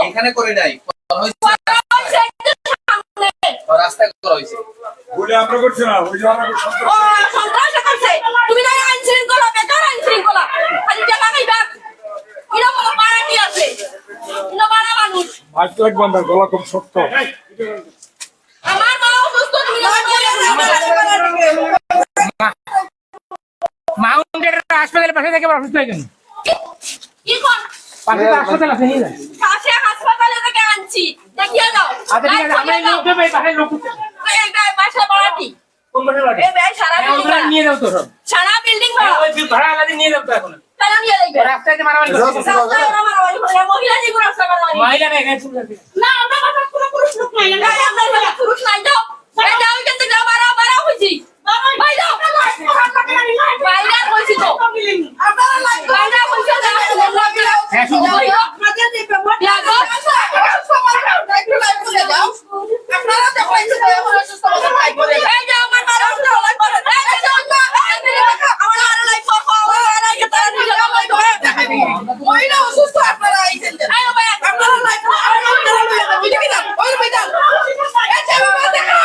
এখানে করে নাই। রাস্তায় করা হয়েছে। আমরা করছি না মাইক লাগবে না গলা খুব শক্ত। আমার মা অসুস্থ তুমি মাউন্টের হাসপাতালের পাশে থেকে অসুস্থ হয়ে গেল পাশে হাসপাতাল আছে পাশে হাসপাতালে থেকে আনছি দেখিয়ে দাও আচ্ছা ঠিক আছে আমরা লোক দেবো এই লোক এই গায়ে বাসা কোন পাশে বাড়ি? এই ভাই সারা বিল্ডিং নিয়ে যাও তো সারা বিল্ডিং ভাড়া ওই ভাড়া আলাদা নিয়ে যাও তো এখন। কেন নিয়ে যাইবে রাস্তায় মারামারি করছে রাস্তায় ওরা মারামারি করে মহিলা মহিলা না এখানে আমরা বাসার কোনো পুরুষ লোক নাই না আমরা বাসার পুরুষ নাই যাও এই যাও এখান থেকে বাড়া বাড়া হইছি ভাই যাও বাইরে হইছি তো বাইরে হইছে হ্যাঁ, শুনছি। এই যে আমার মারা হচ্ছে করে এই যে আমার মারা লাই ফর ফর আমার লাই তারা দিলে আমার ধরে মহিলা অসুস্থ আপনারা আইছেন এই ভাই আপনারা লাই ওই দিকে যান ওই দিকে যান এই যে বাবা দেখা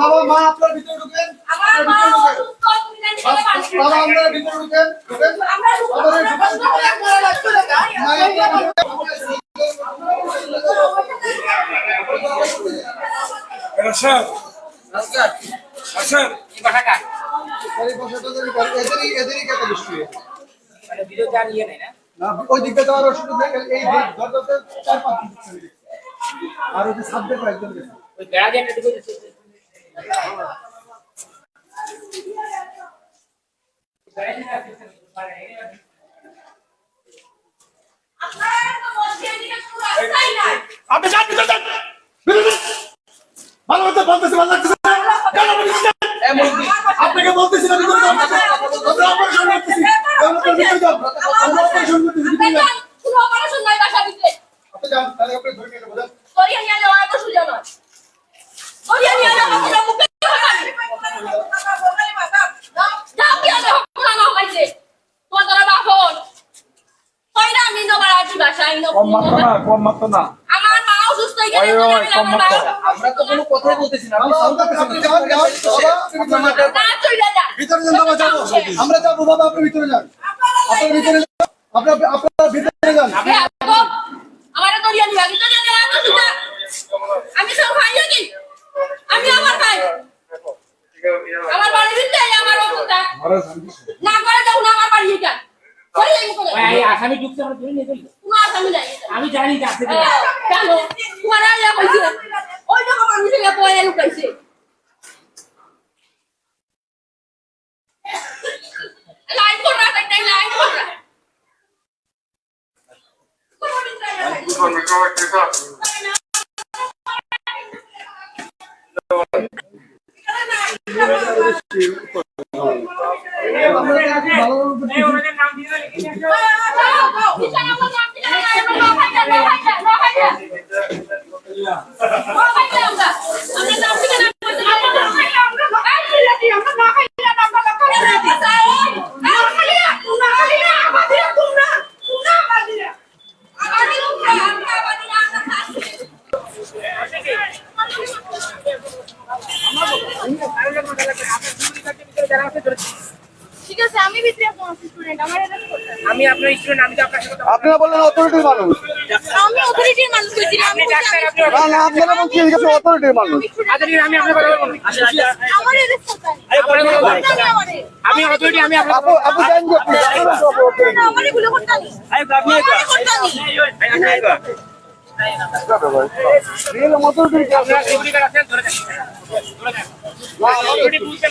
বাবা মা আপনার ভিতরে ঢুকেন বাবা আপনার ভিতরে ঢুকেন ঢুকেন স্যার না ওই দিকটা তো আরও শুধু দেখেন, এই দিক দরজাতে চার পাঁচ দিক চলে গেছে। আর ওই যে সাবজেক্ট একজন গেছে। ওই বেড়া দিয়ে একটা দিকে যাচ্ছে আপনি যান। ভিতরে যান। ভালো মতো বলতেছি ভালো লাগতেছে না? কেন বলতেছি না? এই মুরগি আপনাকে বলতেছি না ভিতরে যান আমরা অপারেশন করতেছি আমরা তো ভিতরে যান আমরা অপারেশন করতেছি ভিতরে যান আপনি যান তাহলে আপনি ধরে নিয়ে যাবেন কম মাত্র না কম মাত্র না। আমার মা অসুস্থ হয়ে গেছে ওই, ওই, কম মাত্র। আমরা তো কোনো কথাই বলতেছি না বাবা আমরা আপনি যান যান বাবা আপনি ভিতরে যান। না চলে যা ভিতরে যান বাবা যাব। আমরা যাব বাবা আপনি ভিতরে যান। আপনার ভিতরে যান। আপনার আপনার ভিতরে যান। আমার দরিয়া নিবা কিন্তু জানি না সুদা আমি সব খাই নাকি? আমি আমার খাই। আমার বাড়ির ভিতরে আমার অবস্থা। না করে যাও না আমার বাড়ি যান করে যাই মুখে ওই এই আসামি ঢুকছে আমরা ধরে নিয়ে যাই কোনো আসামি নাই আমি জানি যে আছে জানো তোমার আইয়া কইছে ওই রকম আমি থেকে পয়লা লুকাইছে লাইন কর না তাই লাইন কর না ভালো এই ওনাদের নাম দিয়ে দিলে ঠিক আছে আমি ভিতরে স্টুডেন্ট আমার এটা করতে আমি আপনার স্টুডেন্ট আমি তো আপনার সাথে আপনারা বললেন অথরিটির মানুষ। আমি অথরিটির মানুষ কইছি আমি ডাক্তার আপনি না না আপনারা বলছেন এদিকে অথরিটির মানুষ। আচ্ছা আমি আপনার কথা বলব। আমার এটা করতে কথা বলব। আমি অথরিটি আমি আপনার আপু আপু জানেন যে আপনি। আমার এগুলো করতে আমি করতে আমি Real authority কে আপনার security guard আছেন, ধরে থাকেন। ধরে বুঝতে